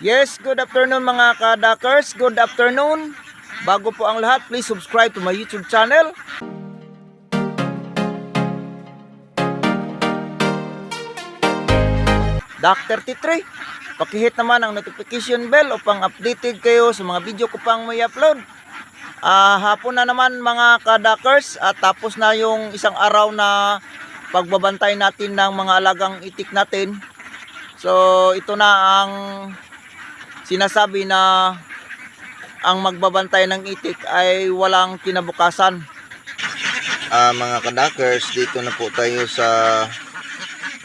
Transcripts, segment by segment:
Yes, good afternoon mga kadakers. Good afternoon. Bago po ang lahat, please subscribe to my YouTube channel. Dr. T3, pakihit naman ang notification bell upang updated kayo sa mga video ko pang may upload. Ah, hapon na naman mga kadakers at tapos na yung isang araw na pagbabantay natin ng mga alagang itik natin. So, ito na ang sinasabi na ang magbabantay ng itik ay walang kinabukasan. Ah, mga kadakers, dito na po tayo sa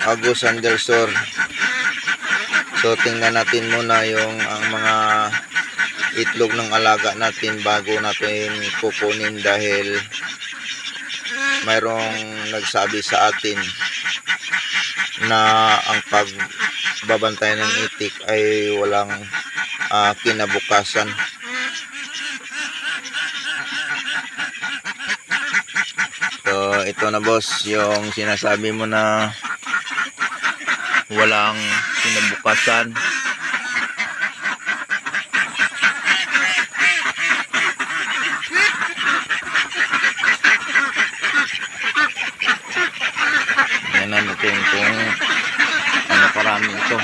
Agus Andersor. So tingnan natin muna yung ang mga itlog ng alaga natin bago natin kukunin dahil mayroong nagsabi sa atin na ang pagbabantay ng itik ay walang ah, kinabukasan. So, ito na boss, yung sinasabi mo na walang kinabukasan. Yan na natin kung ano karami ito.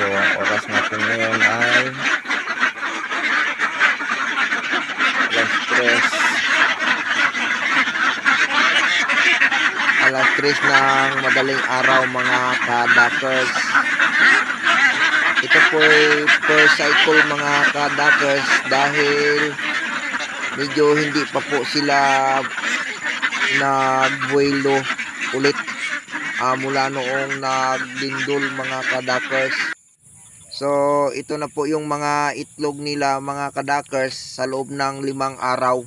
Yan. Oras natin ngayon ay alas 3 alas 3 ng madaling araw mga kadakers ito po ay per cycle mga kadakers dahil medyo hindi pa po sila nagbuelo ulit ah, mula noong nagdindol mga kadakers So, ito na po yung mga itlog nila mga kadakers sa loob ng limang araw.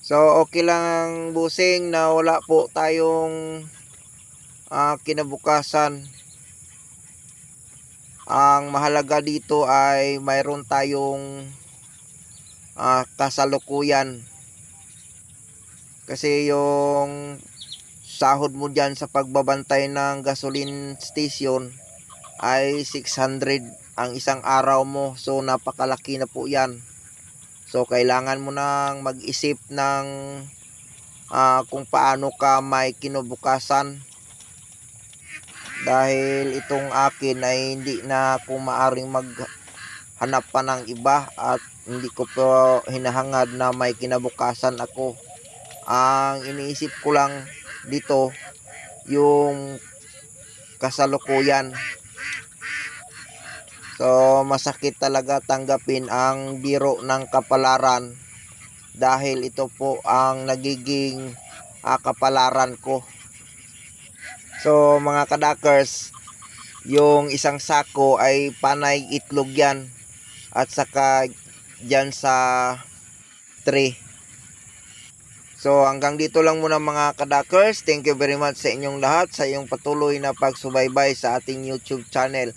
So, okay lang busing na wala po tayong ah, kinabukasan. Ang mahalaga dito ay mayroon tayong ah, kasalukuyan. Kasi yung sahod mo dyan sa pagbabantay ng gasoline station ay 600 ang isang araw mo. So napakalaki na po 'yan. So kailangan mo nang mag-isip ng ah, kung paano ka may kinubukasan. Dahil itong akin ay hindi na ako maaring maghanap pa ng iba at hindi ko po hinahangad na may kinabukasan ako. Ang iniisip ko lang dito yung kasalukuyan. So, masakit talaga tanggapin ang biro ng kapalaran dahil ito po ang nagiging ah, kapalaran ko. So, mga kadakers, yung isang sako ay panay itlog yan at saka dyan sa tray. So, hanggang dito lang muna mga kadakers. Thank you very much sa inyong lahat sa iyong patuloy na pagsubaybay sa ating YouTube channel.